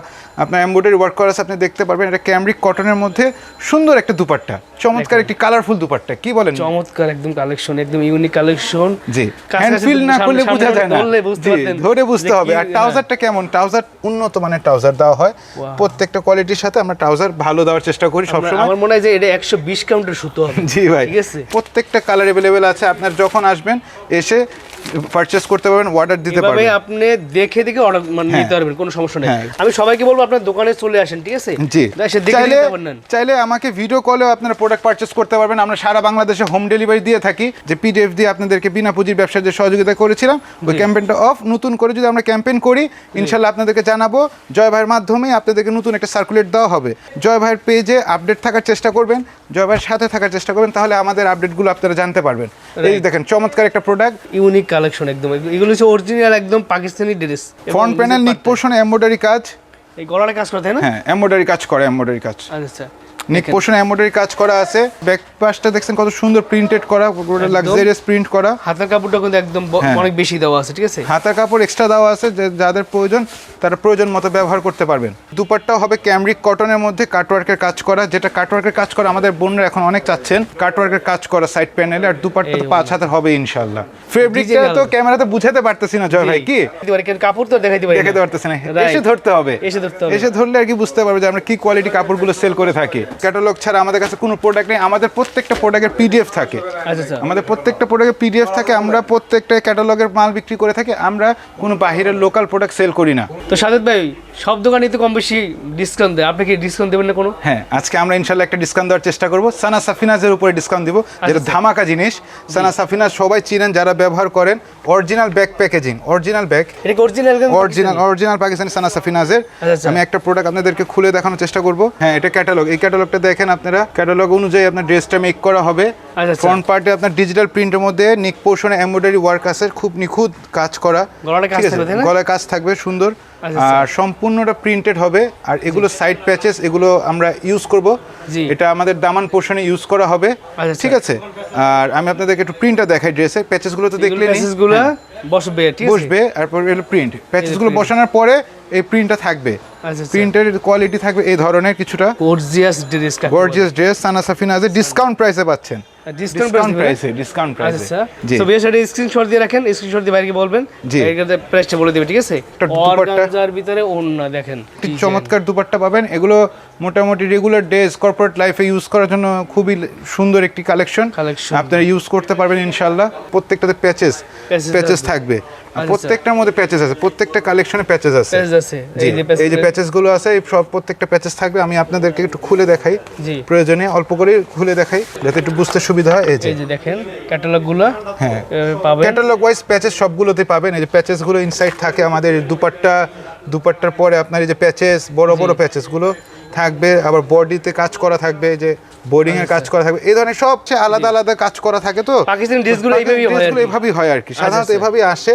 আপনার এমব্রয়ডারি ওয়ার্ক করা আছে আপনি দেখতে পারবেন। এটা ক্যামব্রিক কটনের মধ্যে সুন্দর একটা দুপাট্টা। চমৎকার একটি কালারফুল দুপাট্টা কি বলেন? চমৎকার একদম কালেকশন একদম ইউনিক কালেকশন জি কাছাকাছি হ্যান্ড ফিল না করলে বোঝা যায় না। বললে বুঝতে পারবেন ধরে বুঝতে হবে। আর ট্রাউজারটা কেমন? ট্রাউজার উন্নত মানের ট্রাউজার দেওয়া হয়। প্রত্যেকটা কোয়ালিটির সাথে আমরা ট্রাউজার ভালো দেওয়ার চেষ্টা করি সব সবসময়। আমার মনে হয় যে এটা একশো বিশ কাউন্টের সুতো হবে। জি ভাই। ঠিক আছে? প্রত্যেকটা কালার अवेलेबल আছে। আপনার যখন আসবেন এসে পারচেজ করতে পারবেন অর্ডার দিতে পারবেন। আপনি দেখে দেখে অর্ডার মানে হ্যাঁ। নিতে পারবেন কোনো সমস্যা নেই। হ্যাঁ। আমি সবাইকে বলব আপনার দোকানে চলে আসেন ঠিক আছে? জি। এসে দেখে চাইলে চাইলে আমাকে ভিডিও কলেও আপনারা প্রোডাক্ট পারচেস করতে পারবেন। আমরা সারা বাংলাদেশে হোম ডেলিভারি দিয়ে থাকি। যে পিডিএফ দিয়ে আপনাদেরকে বিনা পুঁজির ব্যবসার যে সহযোগিতা করেছিলাম ওই ক্যাম্পেইনটা অফ নতুন করে যদি আমরা ক্যাম্পেইন করি ইনশাল্লাহ আপনাদেরকে জানাব। জয় ভাইয়ের মাধ্যমে আপনাদেরকে নতুন একটা সার্কুলেট দেওয়া হবে। জয় ভাইয়ের পেজে আপডেট থাকার চেষ্টা করবেন। জয় ভাইয়ের সাথে থাকার চেষ্টা করবেন তাহলে আমাদের আপডেটগুলো আপনারা জানতে পারবেন। এই দেখেন চমৎকার একটা প্রোডাক্ট ইউনিক কালেকশন একদম। এগুলো- হচ্ছে অরিজিনাল একদম পাকিস্তানি ড্রেস ফ্রন্ট প্যানেল নিক পোর্শনে এমব্রয়ডারি কাজ। এই গলার কাজ করে তাই না? হ্যাঁ এমব্রয়ডারি কাজ করে এমব্রয়ডারি কাজ। আচ্ছা আচ্ছা। নিক পোর্শনে এমব্রয়ডারি কাজ করা আছে। ব্যাক পাশটা দেখছেন কত সুন্দর প্রিন্টেড করা পুরো লাক্সারিয়াস প্রিন্ট করা। হাতের কাপড়টা কিন্তু একদম হ্যাঁ। অনেক বেশি দেওয়া আছে ঠিক আছে? হাতার কাপড় এক্সট্রা দেওয়া আছে যাদের প্রয়োজন তারা প্রয়োজন মতো ব্যবহার করতে পারবেন। দুপাট্টাও হবে ক্যামরিক কটনের মধ্যে কাটওয়ার্কের কাজ করা যেটা কাটওয়ার্কের কাজ করা আমাদের বোনরা এখন অনেক চাচ্ছেন কাটওয়ার্কের কাজ করা সাইড প্যানেলে আর দুপাট্টা তো পাঁচ হাতের হবে ইনশাল্লাহ ফেব্রিকটা। তো ক্যামেরাতে বুঝাতে পারতেছি না জয় ভাই কি? কাপড় তো দেখাইতে পারি দেখাতে পারতেছি না। এসে ধরতে হবে। এসে ধরতে হবে। এসে ধরলে আর কি বুঝতে পারবে যে আমরা কি কোয়ালিটি কাপড়গুলো সেল করে থাকি। ক্যাটালগ ছাড়া আমাদের কাছে কোনো প্রোডাক্ট নেই। আমাদের প্রত্যেকটা প্রোডাক্টের পিডিএফ থাকে। আচ্ছা আচ্ছা। আমাদের প্রত্যেকটা প্রোডাক্টের পিডিএফ থাকে আমরা প্রত্যেকটা ক্যাটালগের মাল বিক্রি করে থাকি আমরা কোনো বাহিরের লোকাল প্রোডাক্ট সেল করি না। তো সাদেত ভাই সব দোকানে তো কম বেশি ডিসকাউন্ট দেয়। আপনি কি ডিসকাউন্ট দেবেন না কোনো? হ্যাঁ আজকে আমরা ইনশাল্লাহ একটা ডিসকাউন্ট দেওয়ার চেষ্টা করব। সানা সাফিনাজের উপরে ডিসকাউন্ট দিব যেটা আচ্ছা। ধামাকা জিনিস। সানা সাফিনাজ সবাই চিনেন যারা ব্যবহার করেন original bag packaging original bag এটা original original original Pakistani Sana সাফিনাজের। আমি একটা প্রোডাক্ট আপনাদেরকে খুলে দেখানোর চেষ্টা করব। হ্যাঁ এটা ক্যাটালগ এই ক্যাটালগটা দেখেন আপনারা। ক্যাটালগ অনুযায়ী আপনার ড্রেসটা মেক করা হবে। আচ্ছা, আচ্ছা। ফ্রন্ট পার্টে আপনার ডিজিটাল প্রিন্টের মধ্যে নিক পোর্শনে এমব্রয়ডারি ওয়ার্ক আছে খুব নিখুঁত কাজ করা। গলায় কাজ? থাকবে, সুন্দর। আচ্ছা, আচ্ছা। আর সম্পূর্ণটা প্রিন্টেড হবে। আর এগুলো সাইড প্যাচেস এগুলো আমরা ইউজ করব। এটা আমাদের দামান পোর্শনে ইউজ করা হবে। আচ্ছা, ঠিক আছে? আর আমি আপনাদেরকে একটু প্রিন্টটা দেখাই ড্রেসের প্যাচেসগুলো তো দেখলেন প্যাচেসগুলো বসবে ঠিক আছে? বসবে তারপর প্রিন্ট প্যাচেসগুলো বসানোর পরে এই প্রিন্টটা থাকবে। আচ্ছা প্রিন্টের কোয়ালিটি থাকবে এই ধরনের কিছুটা gorgeous dress gorgeous dress Sana সাফিনাজে discount প্রাইসে পাচ্ছেন। ডিসকাউন্ট ডিসকাউন্ট প্রাইসে ডিসকাউন্ট প্রাইসে আচ্ছা জি। তো বেশ একটা স্ক্রিনশট দিয়ে রাখেন স্ক্রিনশট দিয়ে বাইরে বলবেন। জি। প্রাইসটা বলে দিবে ঠিক আছে? অর্গানজার ভিতরে ওন্না দেখেন চমৎকার দুপাট্টা পাবেন। এগুলো মোটামুটি রেগুলার ডেজ কর্পোরেট লাইফে ইউজ করার জন্য খুবই সুন্দর একটি কালেকশন আপনারা ইউজ করতে পারবেন ইনশাল্লাহ প্রত্যেকটাতে প্যাচেস প্যাচেস থাকবে। আচ্ছা। প্রত্যেকটার মধ্যে প্যাচেস আছে। প্রত্যেকটা কালেকশনে প্যাচেস আছে। এই যে প্যাচেসগুলো আছে এই সব প্রত্যেকটা প্যাচেস থাকবে। আমি আপনাদেরকে একটু খুলে দেখাই। প্রয়োজনে অল্প করে খুলে দেখাই যাতে একটু বুঝতে সুবিধা হয় এই যে। দেখেন ক্যাটালগগুলো হ্যাঁ। পাবেন। ক্যাটালগ ওয়াইজ প্যাচেস সবগুলোতে পাবেন এই যে প্যাচেসগুলো ইনসাইড থাকে আমাদের দুপাট্টা দুপাট্টার পরে আপনার এই যে প্যাচেস বড় বড় প্যাচেসগুলো। থাকবে আবার বডিতে কাজ করা থাকবে যে বোর্ডিং এর কাজ করা থাকবে এই ধরনের সবচেয়ে আলাদা আলাদা কাজ করা থাকে তো। পাকিস্তানি ড্রেসগুলো এইভাবেই হয় আর কি। এভাবেই হয় আর কি। সাধারণত আচ্ছা। এভাবেই আসে।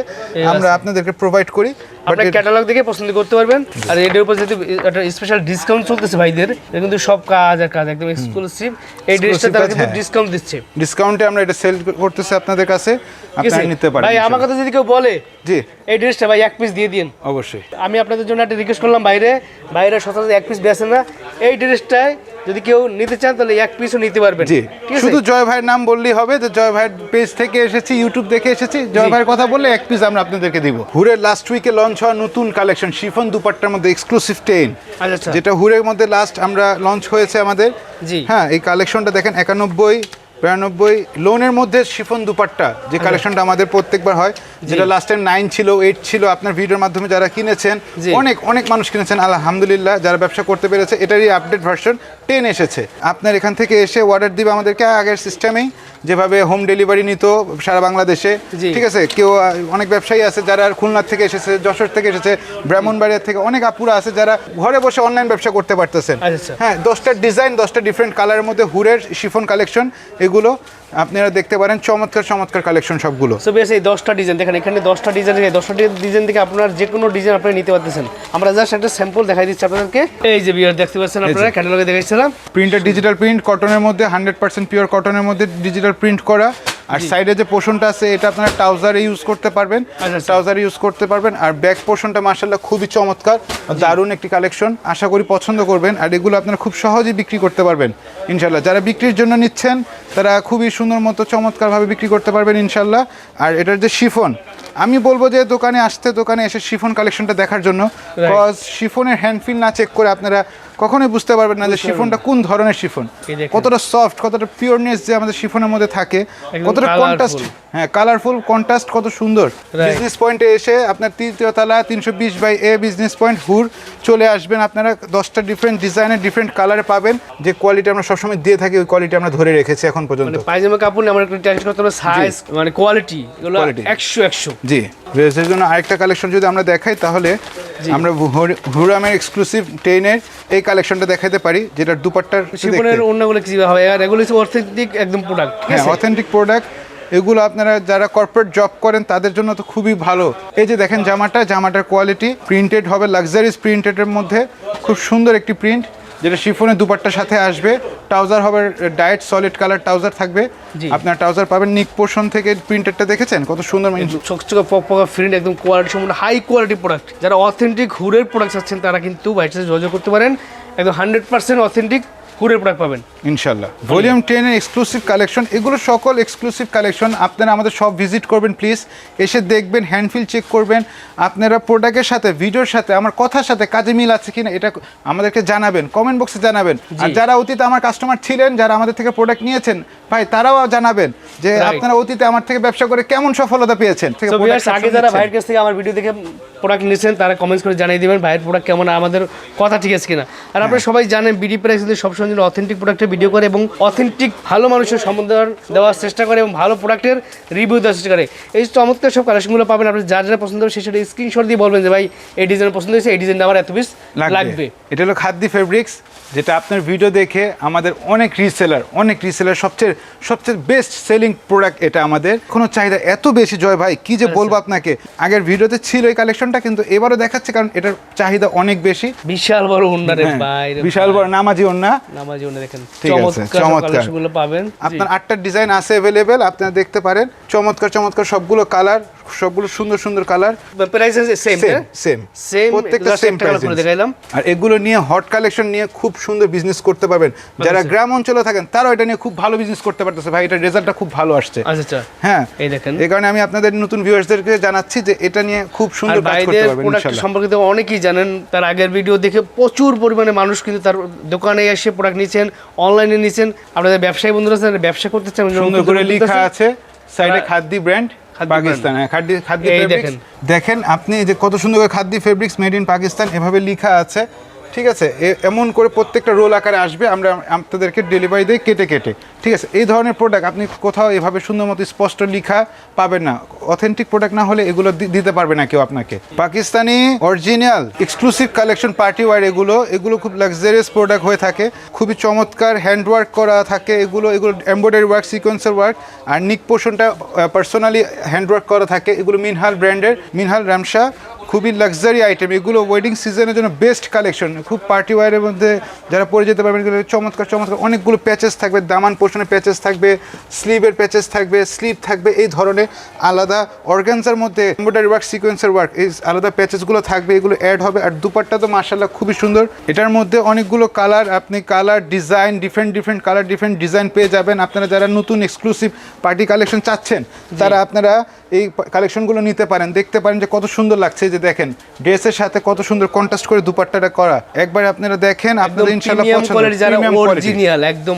আমরা আপনাদেরকে প্রোভাইড করি বাট আপনার ক্যাটালগ দেখে পছন্দ করতে পারবেন। আর এটার উপর যদি একটা স্পেশাল ডিসকাউন্ট চলতেছে ভাইদের এটা কিন্তু সব কাজ আর কাজ একদম এক্সক্লুসিভ এই ড্রেসটা তারা কিন্তু হ্যাঁ। ডিসকাউন্ট দিচ্ছে। ডিসকাউন্টে আমরা এটা সেল করতেছি আপনাদের কাছে। আপনারা নিতে পারেন ভাই আমার কথা যদি কেউ বলে জি। এই ড্রেসটা ভাই এক পিস দিয়ে দিন। অবশ্যই। আমি আপনাদের জন্য একটা রিকোয়েস্ট করলাম বাইরে। বাইরে সচরাচর এক পিস বেচেন না। এই ড্রেসটায় যদি কেউ নিতে চান তাহলে এক পিসও নিতে পারবেন। জি শুধু জয় ভাইয়ের নাম বললেই হবে যে জয় ভাইয়ের পেজ থেকে এসেছি ইউটিউব দেখে এসেছি। জয় ভাইয়ের কথা বললে এক পিস আমরা আপনাদেরকে দিব। হুরের লাস্ট উইকে লঞ্চ হওয়া নতুন কালেকশন শিফন দুপাট্টার মধ্যে এক্সক্লুসিভ টেন আচ্ছা আচ্ছা। যেটা হুরের মধ্যে লাস্ট আমরা লঞ্চ হয়েছে আমাদের। জি। হ্যাঁ এই কালেকশনটা দেখেন একানব্বই বিরানব্বই লোনের মধ্যে শিফন দুপাট্টা যে কালেকশনটা আমাদের প্রত্যেকবার হয় যেটা লাস্ট টাইম নাইন ছিল এইট ছিল আপনার ভিডিওর মাধ্যমে যারা কিনেছেন অনেক অনেক মানুষ কিনেছেন আলহামদুলিল্লাহ যারা ব্যবসা করতে পেরেছে এটারই আপডেট ভার্সন টেন এসেছে। আপনার এখান থেকে এসে অর্ডার দিবে আমাদেরকে আগের সিস্টেমেই যেভাবে হোম ডেলিভারি নিত সারা বাংলাদেশে। ঠিক আছে? কেউ অনেক ব্যবসায়ী আছে যারা খুলনার থেকে এসেছে যশোর থেকে এসেছে ব্রাহ্মণবাড়িয়ার থেকে অনেক আপুরা আছে যারা ঘরে বসে অনলাইন ব্যবসা করতে পারতেছেন। আচ্ছা, আচ্ছা। হ্যাঁ দশটা ডিজাইন দশটা ডিফারেন্ট কালারের মধ্যে হুরের শিফন কালেকশন এগুলো আপনারা দেখতে পারেন চমৎকার চমৎকার কালেকশন সবগুলো। সো বেশ এই দশটা ডিজাইন দেখেন এখানে দশটা ডিজাইন থেকে দশটা ডিজাইন থেকে আপনার যে কোনো ডিজাইন আপনি নিতে পারতেছেন। আমরা জাস্ট একটা স্যাম্পল দেখাই দিচ্ছি আপনাদেরকে। এই যে বিয়ার দেখতে পাচ্ছেন আপনারা ক্যাটালগে দেখাইছিলাম। প্রিন্টার ডিজিটাল প্রিন্ট কটনের মধ্যে হান্ড্রেড পার্সেন্ট পিওর কটনের মধ্যে ডিজিটাল প্রিন্ট করা। আর সাইডে যে পোর্শনটা আছে এটা আপনারা ট্রাউজারে ইউজ করতে পারবেন। আচ্ছা, আচ্ছা। ট্রাউজারে ইউজ করতে পারবেন। আর ব্যাক পোর্শনটা মার্শাল্লাহ খুবই চমৎকার। দারুণ একটি কালেকশন আশা করি পছন্দ করবেন। আর এগুলো আপনারা খুব সহজেই বিক্রি করতে পারবেন ইনশাল্লাহ যারা বিক্রির জন্য নিচ্ছেন তারা খুবই সুন্দর মতো চমৎকারভাবে বিক্রি করতে পারবেন ইনশাল্লাহ আর এটার যে শিফন আমি বলব যে দোকানে আসতে দোকানে এসে শিফন কালেকশনটা দেখার জন্য। কজ শিফনের হ্যান্ডফিল না চেক করে আপনারা কখনোই বুঝতে পারবেন না যে শিফনটা কোন ধরনের শিফন। কতটা সফট কতটা পিওরনেস যে আমাদের শিফনের মধ্যে থাকে কতটা। কন্ট্রাস্ট হ্যাঁ কালারফুল কন্ট্রাস্ট কত সুন্দর। বিজনেস পয়েন্টে এসে আপনার তৃতীয় তলা তিনশো বিশ বাই এ বিজনেস পয়েন্ট হুর চলে আসবেন। আপনারা দশটা ডিফারেন্ট ডিজাইনের ডিফারেন্ট কালারে পাবেন। যে কোয়ালিটি আমরা সবসময় দিয়ে থাকি ওই কোয়ালিটি আমরা ধরে রেখেছি এখন পর্যন্ত। মানে পায়জামা কাপড় আমরা একটু টেনশন করতে হবে সাইজ মানে কোয়ালিটি এগুলো একশো একশো। জি। ড্রেসের জন্য আরেকটা কালেকশন যদি আমরা দেখাই তাহলে আমরা হুর- হুরামের এক্সক্লুসিভ টেনের এই কালেকশনটা দেখাতে পারি যেটা দুপাট্টার শিপনের অন্যগুলো কি হবে। আর এগুলো হচ্ছে অথেন্টিক একদম প্রোডাক্ট হ্যাঁ অথেন্টিক প্রোডাক্ট এগুলো আপনারা যারা কর্পোরেট জব করেন তাদের জন্য তো খুবই ভালো। এই যে দেখেন জামাটা জামাটার কোয়ালিটি প্রিন্টেড হবে লাক্সারিজ প্রিন্টেডের মধ্যে। খুব সুন্দর একটি প্রিন্ট যেটা শিফনের দুপাট্টার সাথে আসবে ট্রাউজার হবে ডায়েট সলিড কালার ট্রাউজার থাকবে। জি। আপনার ট্রাউজার পাবেন নিক পোর্শন থেকে প্রিন্টারটা দেখেছেন? কত সুন্দর চকচকে পকপকা প্রিন্ট একদম কোয়ালিটি সম্পূর্ণ হাই কোয়ালিটি প্রোডাক্ট যারা অথেন্টিক হুরের প্রোডাক্ট চাচ্ছেন তারা কিন্তু বাইরের সাথে যোগাযোগ করতে পারেন। একদম হান্ড্রেড পার্সেন্ট অথেন্টিক হুরের প্রোডাক্ট পাবেন। ইনশাল্লাহ ভলিউম টেনের এক্সক্লুসিভ কালেকশন এগুলো সকল এক্সক্লুসিভ কালেকশন আপনারা আমাদের সব ভিজিট করবেন প্লিজ এসে দেখবেন হ্যান্ডফিল চেক করবেন। আপনারা প্রোডাক্টের সাথে ভিডিওর সাথে আমার কথার সাথে কাজে মিল আছে কিনা এটা আমাদেরকে জানাবেন কমেন্ট বক্সে জানাবেন। আর যারা অতীতে আমার কাস্টমার ছিলেন যারা আমাদের থেকে প্রোডাক্ট নিয়েছেন ভাই তারাও জানাবেন যে আপনারা অতীতে আমার থেকে ব্যবসা করে কেমন সফলতা পেয়েছেন আগে যারা। ভাইয়ের কাছ থেকে আমার ভিডিও দেখে প্রোডাক্ট নিয়েছেন তারা কমেন্টস করে জানিয়ে দিবেন ভাইয়ের প্রোডাক্ট কেমন আমাদের কথা ঠিক আছে কিনা। আর আপনারা সবাই জানেন বিডি প্রাইস কিন্তু সবসময় জন্য অথেন্টিক প্রোডাক্টের ভিডিও করে এবং অথেন্টিক ভালো মানুষের সম্বন্ধে দেওয়ার চেষ্টা করে এবং ভালো প্রোডাক্টের রিভিউ দেওয়ার চেষ্টা করে। এই চমৎকার সব কালেকশনগুলো পাবেন। আপনি যার যারা পছন্দ হবে সেই সাথে স্ক্রিনশট দিয়ে বলবেন যে ভাই এই ডিজাইন পছন্দ হয়েছে এই ডিজাইনটা আমার এত পিস লাগবে। এটা হলো খাদ্য ফেব্রিক্স যেটা আপনার ভিডিও দেখে আমাদের অনেক রিসেলার অনেক রিসেলার সবচেয়ে সবচেয়ে বেস্ট সেলিং প্রোডাক্ট এটা আমাদের। কোনো চাহিদা এত বেশি জয় ভাই কি যে বলব আপনাকে? আগের ভিডিওতে ছিল এই কালেকশনটা কিন্তু এবারও দেখাচ্ছে কারণ এটার চাহিদা অনেক বেশি। বিশাল বড় উন্নারে হ্যাঁ, ভাই বিশাল বড় নামাজি ওন্না নামাজি উন্না দেখেন। ঠিক আছে, চমৎকার চমৎকার। পাবেন। আপনার আটটা ডিজাইন আছে অ্যাভেলেবেল আপনারা দেখতে পারেন। চমৎকার চমৎকার সবগুলো কালার সবগুলো সুন্দর সুন্দর colour. Price same same same প্রত্যেকটা সেম প্রাইস দেখাইলাম। আর এগুলো নিয়ে হট কালেকশন নিয়ে খুব সুন্দর বিজনেস করতে পারবেন। যারা গ্রাম অঞ্চলে থাকেন তারাও এটা নিয়ে খুব ভালো বিজনেস করতে পারতেছে। ভাই এটা রেজাল্টটা খুব ভালো আসছে। আচ্ছা আচ্ছা। হ্যাঁ। এই দেখেন। এই কারণে আমি আপনাদের নতুন ভিউয়ার্সদেরকে জানাচ্ছি যে এটা নিয়ে খুব সুন্দর কাজ করতে পারবেন ইনশাআল্লাহ সম্পর্কে তো অনেকেই জানেন তার আগের ভিডিও দেখে প্রচুর পরিমাণে মানুষ কিন্তু তার দোকানে এসে প্রোডাক্ট নিচ্ছেন অনলাইনে নিচ্ছেন। আপনাদের ব্যবসায়ী বন্ধুরা যারা ব্যবসা করতে চান সুন্দর করে লেখা আছে সাইডে খাদ্যি ব্র্যান্ড পাকিস্তান হ্যাঁ খাদ্যি খাদ্যি দেখেন। আপনি যে কত সুন্দর করে খাদ্যি ফেব্রিক্স মেড ইন পাকিস্তান এভাবে লেখা আছে। ঠিক আছে এমন করে প্রত্যেকটা রোল আকারে আসবে, আমরা আপনাদেরকে ডেলিভারি দিই কেটে কেটে। ঠিক আছে, এই ধরনের প্রোডাক্ট আপনি কোথাও এভাবে সুন্দর মতো স্পষ্ট লিখা পাবেন না। অথেন্টিক প্রোডাক্ট না হলে এগুলো দিতে পারবে না কেউ আপনাকে। Pakistani original exclusive collection party wear এগুলো এগুলো খুব লাক্সারিয়াস প্রোডাক্ট হয়ে থাকে। খুবই চমৎকার হ্যান্ডওয়ার্ক করা থাকে এগুলো এগুলো এমব্রয়ডারি ওয়ার্ক সিকোয়েন্সের ওয়ার্ক আর নিক পোর্শনটা পার্সোনালি হ্যান্ডওয়ার্ক করা থাকে। এগুলো মিনহাল ব্র্যান্ডের মিনহাল রামসা খুবই লাক্সারি আইটেম এগুলো ওয়েডিং সিজনের জন্য বেস্ট কালেকশন খুব পার্টি ওয়ারের মধ্যে যারা পরে যেতে পারবেন এগুলো চমৎকার চমৎকার। অনেকগুলো প্যাচেস থাকবে দামান পোর্শনের প্যাচেস থাকবে স্লিভের প্যাচেস থাকবে স্লিভ থাকবে এই ধরনের আলাদা অর্গানজার মধ্যে এমব্রয়ডারি ওয়ার্ক সিকোয়েন্সের ওয়ার্ক এই আলাদা প্যাচেসগুলো থাকবে এগুলো অ্যাড হবে। আর দুপাট্টা তো মার্শাল্লাহ খুবই সুন্দর। এটার মধ্যে অনেকগুলো কালার আপনি colour design different different colour different design পেয়ে যাবেন। আপনারা যারা নতুন এক্সক্লুসিভ পার্টি কালেকশন চাচ্ছেন তারা আপনারা এই কালেকশনগুলো নিতে পারেন দেখতে পারেন যে কত সুন্দর লাগছে। যে দেখেন ড্রেসের সাথে কত সুন্দর কন্ট্রাস্ট করে দুপাট্টাটা করা। একবার আপনারা দেখেন আপনাদের ইনশাআল্লাহ পছন্দ যারা অরিজিনাল একদম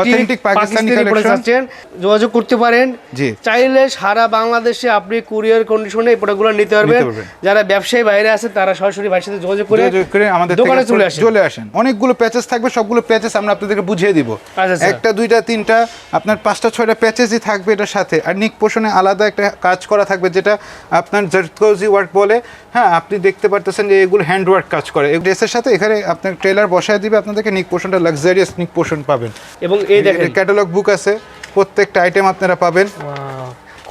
অথেন্টিক পাকিস্তানি। আছেন যোগাযোগ করতে পারেন। জি। চাইলে সারা বাংলাদেশে আপনি কুরিয়ার কন্ডিশনে এই প্রোডাক্টগুলো নিতে পারবেন। যারা ব্যবসায়ী বাইরে আছে তারা সরাসরি ভাইয়ের সাথে যোগাযোগ করে যোগাযোগ করে আমাদের দোকানে চলে আসেন। চলে আসেন। অনেকগুলো প্যাচেস থাকবে সবগুলো প্যাচেস আমরা আপনাদেরকে বুঝিয়ে দিব। আচ্ছা, আচ্ছা। একটা দুইটা তিনটা আপনার পাঁচটা ছয়টা প্যাচেসই থাকবে এটার সাথে। আর নিক পোষণে আলাদা একটা কাজ করা থাকবে যেটা আপনার জার্কোজি ওয়ার্ক বলে। হ্যাঁ আপনি দেখতে পারতেছেন যে এগুলো হ্যান্ড ওয়ার্ক কাজ করে। এই ড্রেসের সাথে এখানে আপনার ট্রেলার বসায় দিবে আপনাদেরকে নিক পোষণটা লাক্সারিয়াস নিক পোষণ পাবেন। এবং এই দেখেন। ক্যাটালগ বুক আছে প্রত্যেকটা আইটেম আপনারা পাবেন।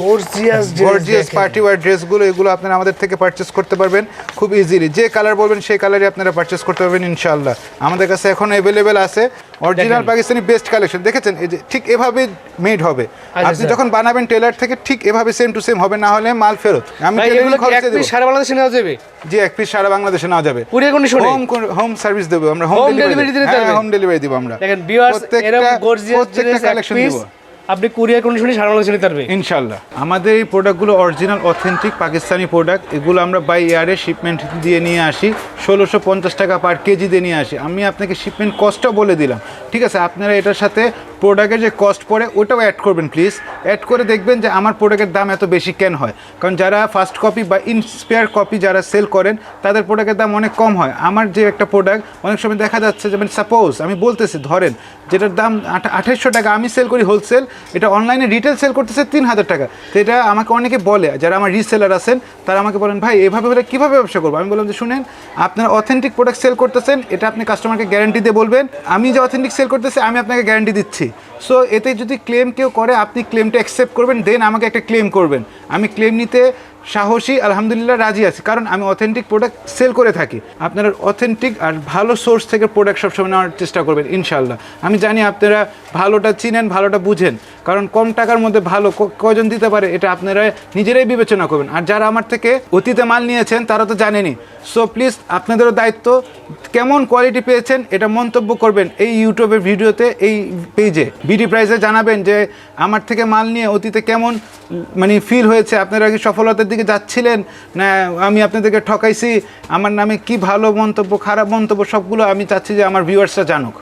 গর্জিয়াস গর্জিয়াস পার্টি ওয়ার ড্রেসগুলো এগুলো আপনারা আমাদের থেকে পারচেস করতে পারবেন। খুব ইজিলি যে কালার বলবেন সেই কালারই আপনারা পারচেস করতে পারবেন ইনশাআল্লাহ। আমাদের কাছে এখন অ্যাভেলেবেল আছে। অরিজিনাল পাকিস্তানি বেস্ট কালেকশন দেখেছেন? এই যে ঠিক এভাবে মেড হবে। আচ্ছা, আপনি যখন বানাবেন টেলার থেকে ঠিক এভাবে সেম টু সেম হবে। না হলে মাল ফেরত। আমি দেবো। সারা বাংলাদেশে নেওয়া যাবে? জি এক পিস সারা বাংলাদেশে নেওয়া যাবে। কুরিয়ার কন্ডিশনে হোম হোম সার্ভিস দেবো আমরা। হোম ডেলিভারি হ্যাঁ হোম ডেলিভারি দিব আমরা। দেখেন ভিউয়ার্স এরকম গর্জিয়াস প্রত্যেকটা কালেকশন দিব। আপনি কুরিয়ার কন্ডিশনে সারা বাংলাদেশে নিতে পারবে? ইনশাল্লাহ আমাদের এই প্রোডাক্টগুলো অরিজিনাল অথেন্টিক পাকিস্তানি প্রোডাক্ট এগুলো আমরা বাই এয়ারে শিপমেন্ট দিয়ে নিয়ে আসি, ষোলোশো পঞ্চাশ টাকা পার কেজি দিয়ে নিয়ে আসি। আমি আপনাকে শিপমেন্ট কস্টও বলে দিলাম। ঠিক আছে, আপনারা এটার সাথে প্রোডাক্টের যে কস্ট পড়ে, ওটাও অ্যাড করবেন প্লিজ অ্যাড করে দেখবেন যে আমার প্রোডাক্টের দাম এত বেশি কেন হয়। কারণ যারা ফার্স্ট কপি বা ইনস্পেয়ার কপি যারা সেল করেন, তাদের প্রোডাক্টের দাম অনেক কম হয়। আমার যে একটা প্রোডাক্ট অনেক সময় দেখা যাচ্ছে যেমন সাপোজ আমি বলতেছি, ধরেন যেটার দাম আঠাইশশো টাকা, আমি সেল করি হোলসেল এটা অনলাইনে রিটেল সেল করতেছে তিন হাজার টাকা। তো এটা আমাকে অনেকে বলে, যারা আমার রিসেলার আছেন, তারা আমাকে বলেন, ভাই, এভাবে হলে কীভাবে ব্যবসা করব? আমি বললাম যে, শুনেন, আপনার অথেন্টিক প্রোডাক্ট সেল করতেছেন, এটা আপনি কাস্টমারকে গ্যারান্টি দিয়ে বলবেন। আমি যে অথেন্টিক সেল করতেছি, আমি আপনাকে গ্যারান্টি দিচ্ছি। সো এতে যদি ক্লেম কেউ করে, আপনি ক্লেমটা অ্যাকসেপ্ট করবেন দেন আমাকে একটা ক্লেম করবেন। আমি ক্লেম নিতে সাহসী, আলহামদুলিল্লাহ রাজি আছি। কারণ আমি অথেন্টিক প্রোডাক্ট সেল করে থাকি। আপনারা অথেন্টিক আর ভালো সোর্স থেকে প্রোডাক্ট সবসময় নেওয়ার চেষ্টা করবেন ইনশাল্লাহ আমি জানি আপনারা ভালোটা চিনেন, ভালোটা বুঝেন। কারণ কম টাকার মধ্যে ভালো কজন দিতে পারে, এটা আপনারা নিজেরাই বিবেচনা করবেন। আর যারা আমার থেকে অতীতে মাল নিয়েছেন, তারা তো জানেনই। সো প্লিজ আপনাদেরও দায়িত্ব কেমন কোয়ালিটি পেয়েছেন, এটা মন্তব্য করবেন এই ইউটিউবের ভিডিওতে, এই পেজে বিডি প্রাইসে জানাবেন যে, আমার থেকে মাল নিয়ে অতীতে কেমন মানে ফিল হয়েছে, আপনারা কি সফলতার দিকে যাচ্ছিলেন, না, আমি আপনাদেরকে ঠকাইছি, আমার নামে কি ভালো মন্তব্য, খারাপ মন্তব্য, সবগুলো আমি চাচ্ছি যে আমার ভিউয়ার্সরা জানুক।